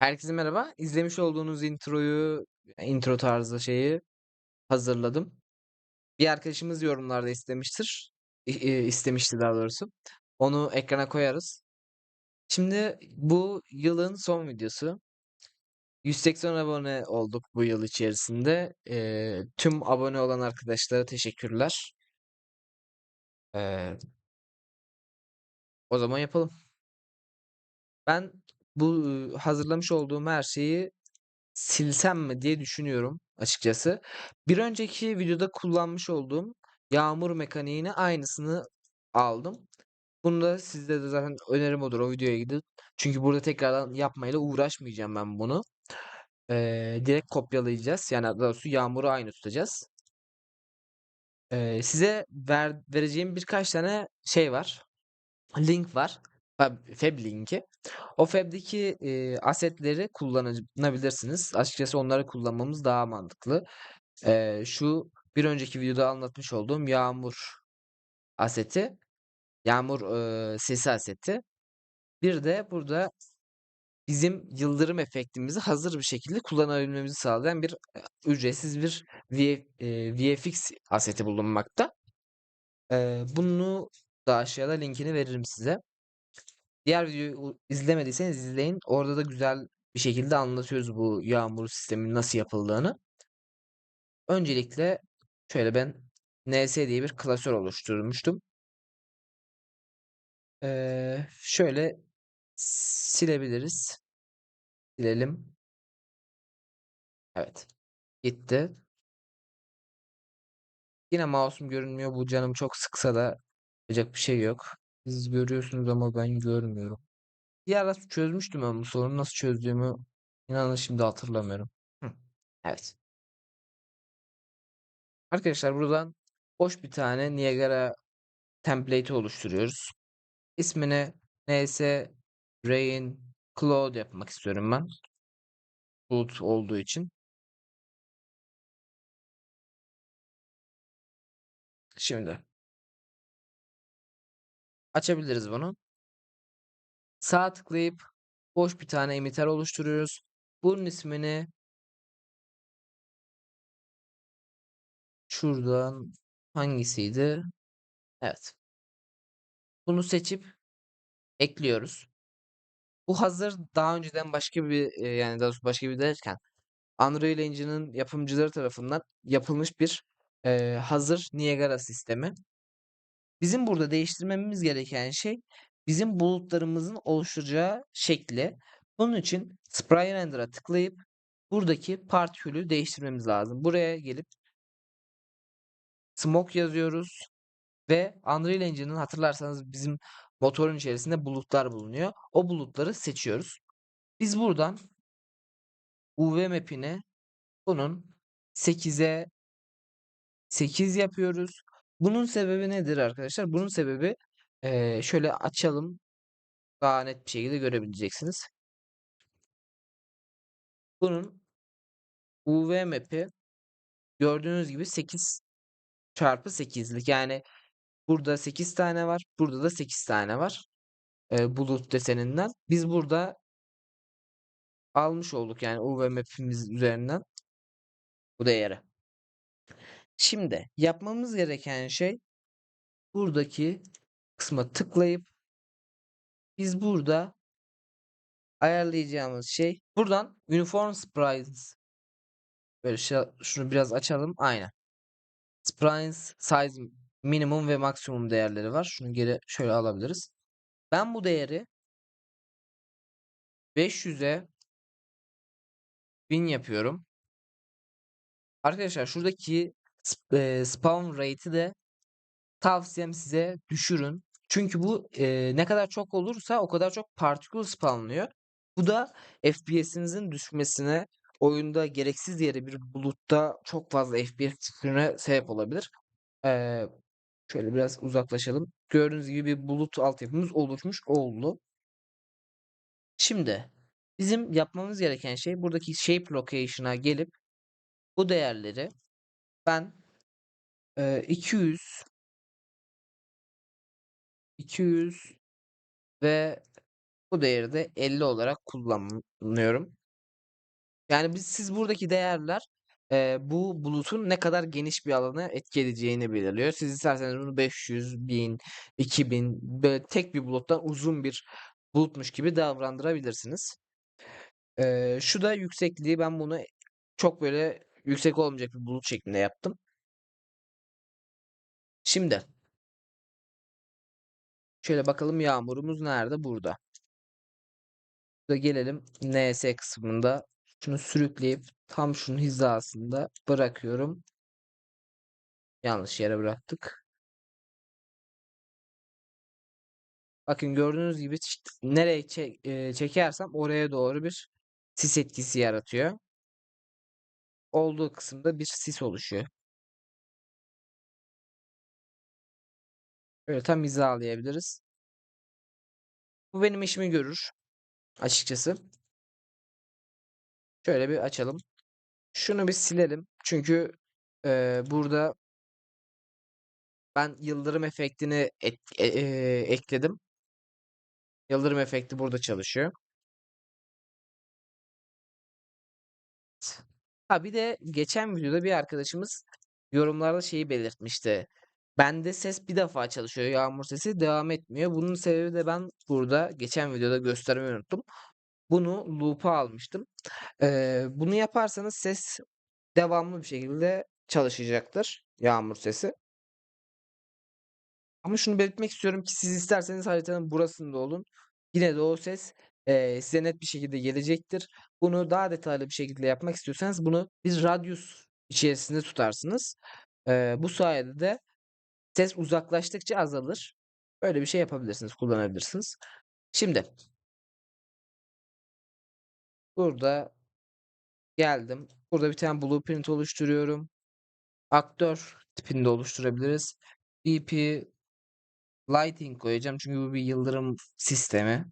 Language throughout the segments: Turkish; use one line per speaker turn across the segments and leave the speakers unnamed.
Herkese merhaba. İzlemiş olduğunuz introyu, intro tarzı şeyi hazırladım. Bir arkadaşımız yorumlarda istemiştir. İ- istemişti daha doğrusu. Onu ekrana koyarız. Şimdi bu yılın son videosu. 180 abone olduk bu yıl içerisinde. Ee, tüm abone olan arkadaşlara teşekkürler. Ee, o zaman yapalım. Ben bu hazırlamış olduğum her şeyi silsem mi diye düşünüyorum açıkçası. Bir önceki videoda kullanmış olduğum yağmur mekaniğine aynısını aldım. Bunu da sizde de zaten önerim odur o videoya gidin. Çünkü burada tekrardan yapmayla uğraşmayacağım ben bunu. Ee, direkt kopyalayacağız. Yani daha doğrusu yağmuru aynı tutacağız. Ee, size ver, vereceğim birkaç tane şey var. Link var. Fab, Fab linki. O Fab'deki e, asetleri kullanabilirsiniz. Açıkçası onları kullanmamız daha mantıklı. E, şu bir önceki videoda anlatmış olduğum yağmur aseti. Yağmur e, sesi aseti. Bir de burada bizim yıldırım efektimizi hazır bir şekilde kullanabilmemizi sağlayan bir ücretsiz bir V, e, VFX aseti bulunmakta. E, bunu da aşağıda linkini veririm size. Diğer videoyu izlemediyseniz izleyin. Orada da güzel bir şekilde anlatıyoruz bu yağmur sistemin nasıl yapıldığını. Öncelikle şöyle ben NS diye bir klasör oluşturmuştum. Ee, şöyle silebiliriz. Silelim. Evet. Gitti. Yine mouse'um görünmüyor. Bu canım çok sıksa da yapacak bir şey yok. Siz görüyorsunuz ama ben görmüyorum. Bir ara çözmüştüm ben bu sorunu. Nasıl çözdüğümü inanın şimdi hatırlamıyorum. Evet. Arkadaşlar buradan boş bir tane Niagara template oluşturuyoruz. İsmini ns rain cloud yapmak istiyorum ben. Bulut olduğu için. Şimdi açabiliriz bunu. Sağ tıklayıp boş bir tane emitter oluşturuyoruz. Bunun ismini şuradan hangisiydi? Evet. Bunu seçip ekliyoruz. Bu hazır daha önceden başka bir e, yani daha doğrusu başka bir derken Unreal Engine'ın yapımcıları tarafından yapılmış bir e, hazır Niagara sistemi. Bizim burada değiştirmemiz gereken şey bizim bulutlarımızın oluşturacağı şekli. Bunun için Sprite Render'a tıklayıp buradaki partikülü değiştirmemiz lazım. Buraya gelip Smoke yazıyoruz ve Unreal Engine'ın hatırlarsanız bizim motorun içerisinde bulutlar bulunuyor. O bulutları seçiyoruz. Biz buradan UV map'ine bunun 8'e 8 yapıyoruz. Bunun sebebi nedir arkadaşlar? Bunun sebebi eee, şöyle açalım. Daha net bir şekilde görebileceksiniz. Bunun UV map'i gördüğünüz gibi 8 çarpı 8'lik. Yani burada 8 tane var. Burada da 8 tane var. Eee, bulut deseninden. Biz burada almış olduk yani UV map'imiz üzerinden bu değeri. Şimdi yapmamız gereken şey buradaki kısma tıklayıp biz burada ayarlayacağımız şey buradan uniform sprites. Böyle şunu biraz açalım aynen. Sprites size minimum ve maksimum değerleri var. Şunu geri şöyle alabiliriz. Ben bu değeri 500'e 1000 yapıyorum. Arkadaşlar şuradaki spawn rate'i de tavsiyem size düşürün çünkü bu e, ne kadar çok olursa o kadar çok partikül spawnlıyor. Bu da FPS'inizin düşmesine, oyunda gereksiz yere bir bulutta çok fazla FPS düşüşüne sebep olabilir. Ee, şöyle biraz uzaklaşalım. Gördüğünüz gibi bir bulut altyapımız oluşmuş oldu. Şimdi bizim yapmamız gereken şey buradaki shape location'a gelip bu değerleri ben e, 200 200 ve bu değeri de 50 olarak kullan kullanıyorum. Yani biz siz buradaki değerler eee, bu bulutun ne kadar geniş bir alanı etki edeceğini belirliyor. Siz isterseniz bunu 500, 1000, 2000 böyle tek bir buluttan uzun bir bulutmuş gibi davrandırabilirsiniz. Eee, şu da yüksekliği ben bunu çok böyle yüksek olmayacak bir bulut şeklinde yaptım. Şimdi şöyle bakalım yağmurumuz nerede? Burada. Burada gelelim NS kısmında şunu sürükleyip tam şunun hizasında bırakıyorum. Yanlış yere bıraktık. Bakın gördüğünüz gibi nereye çek- çekersem oraya doğru bir sis etkisi yaratıyor. Olduğu kısımda bir sis oluşuyor. Böyle tam hizalayabiliriz. Bu benim işimi görür açıkçası. Şöyle bir açalım. Şunu bir silelim. Çünkü e, burada ben yıldırım efektini et- e- e- ekledim. Yıldırım efekti burada çalışıyor. Ha bir de geçen videoda bir arkadaşımız yorumlarda şeyi belirtmişti. Bende ses bir defa çalışıyor. Yağmur sesi devam etmiyor. Bunun sebebi de ben burada geçen videoda göstermeyi unuttum. Bunu loop'a almıştım. Ee, bunu yaparsanız ses devamlı bir şekilde çalışacaktır. Yağmur sesi. Ama şunu belirtmek istiyorum ki siz isterseniz haritanın burasında olun. Yine de o ses eee, size net bir şekilde gelecektir. Bunu daha detaylı bir şekilde yapmak istiyorsanız bunu bir radyus içerisinde tutarsınız. Eee, bu sayede de ses uzaklaştıkça azalır. Böyle bir şey yapabilirsiniz, kullanabilirsiniz. Şimdi burada geldim. Burada bir tane blueprint oluşturuyorum. Aktör tipinde oluşturabiliriz. BP Lighting koyacağım çünkü bu bir yıldırım sistemi.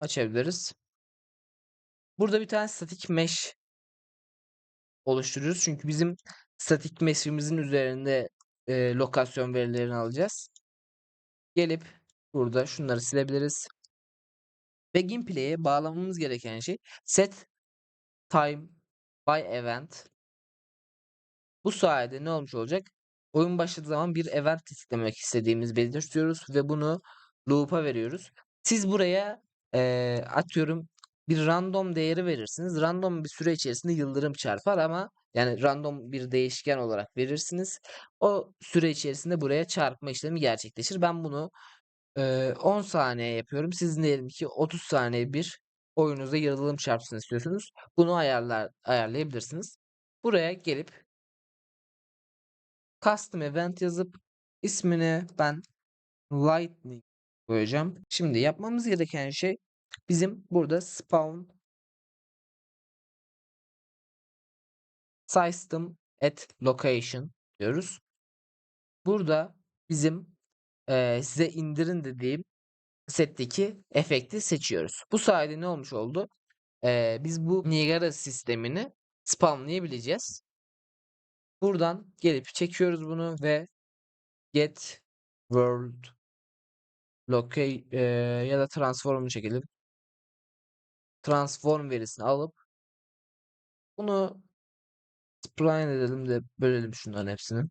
Açabiliriz. Burada bir tane static mesh oluşturuyoruz. Çünkü bizim static mesh'imizin üzerinde e, lokasyon verilerini alacağız. Gelip burada şunları silebiliriz. Ve gameplay'e bağlamamız gereken şey set time by event. Bu sayede ne olmuş olacak? Oyun başladığı zaman bir event tetiklemek istediğimiz belirtiyoruz ve bunu loop'a veriyoruz. Siz buraya eee, atıyorum bir random değeri verirsiniz. Random bir süre içerisinde yıldırım çarpar ama yani random bir değişken olarak verirsiniz. O süre içerisinde buraya çarpma işlemi gerçekleşir. Ben bunu eee, 10 saniye yapıyorum. Siz diyelim ki 30 saniye bir oyununuzda yıldırım çarpsın istiyorsunuz. Bunu ayarlar ayarlayabilirsiniz. Buraya gelip custom event yazıp ismini ben lightning koyacağım. Şimdi yapmamız gereken şey bizim burada spawn system at location diyoruz. Burada bizim eee, size indirin dediğim setteki efekti seçiyoruz. Bu sayede ne olmuş oldu? Eee, biz bu Niagara sistemini spawnlayabileceğiz. Buradan gelip çekiyoruz bunu ve get world locate eee, ya da transform'u çekelim. Transform verisini alıp bunu spline edelim de bölelim şunların hepsini.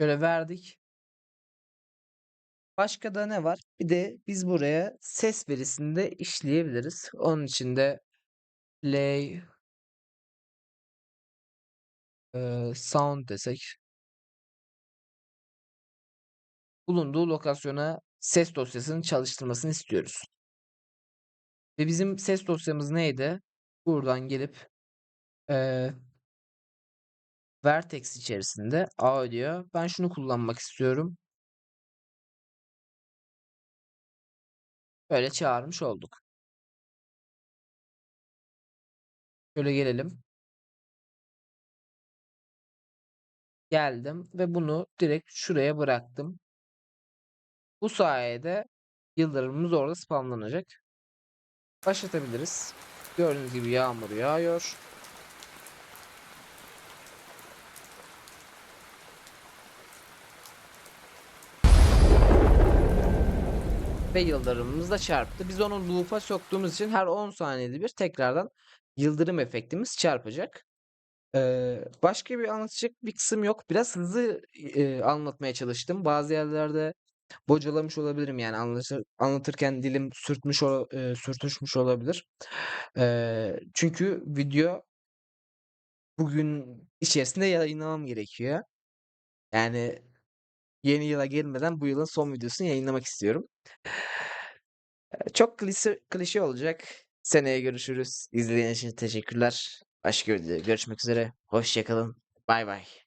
Şöyle verdik. Başka da ne var? Bir de biz buraya ses verisini de işleyebiliriz. Onun için de play sound desek bulunduğu lokasyona ses dosyasının çalıştırmasını istiyoruz. Ve bizim ses dosyamız neydi? Buradan gelip eee, vertex içerisinde audio. Ben şunu kullanmak istiyorum. Böyle çağırmış olduk. Şöyle gelelim. Geldim ve bunu direkt şuraya bıraktım. Bu sayede yıldırımımız orada spamlanacak. Başlatabiliriz. Gördüğünüz gibi yağmur yağıyor. ve yıldırımımız da çarptı. Biz onu loop'a soktuğumuz için her 10 saniyede bir tekrardan yıldırım efektimiz çarpacak. Eee, başka bir anlatacak bir kısım yok. Biraz hızlı, eee, anlatmaya çalıştım. Bazı yerlerde bocalamış olabilirim, yani anlatır anlatırken dilim sürtmüş eee, sürtüşmüş olabilir. Eee, çünkü video bugün içerisinde yayınlamam gerekiyor. Yani yeni yıla girmeden bu yılın son videosunu yayınlamak istiyorum. Çok klişe klişe olacak. Seneye görüşürüz. İzlediğiniz için teşekkürler. Başka videoda görüşmek üzere. Hoşça kalın. Baybay.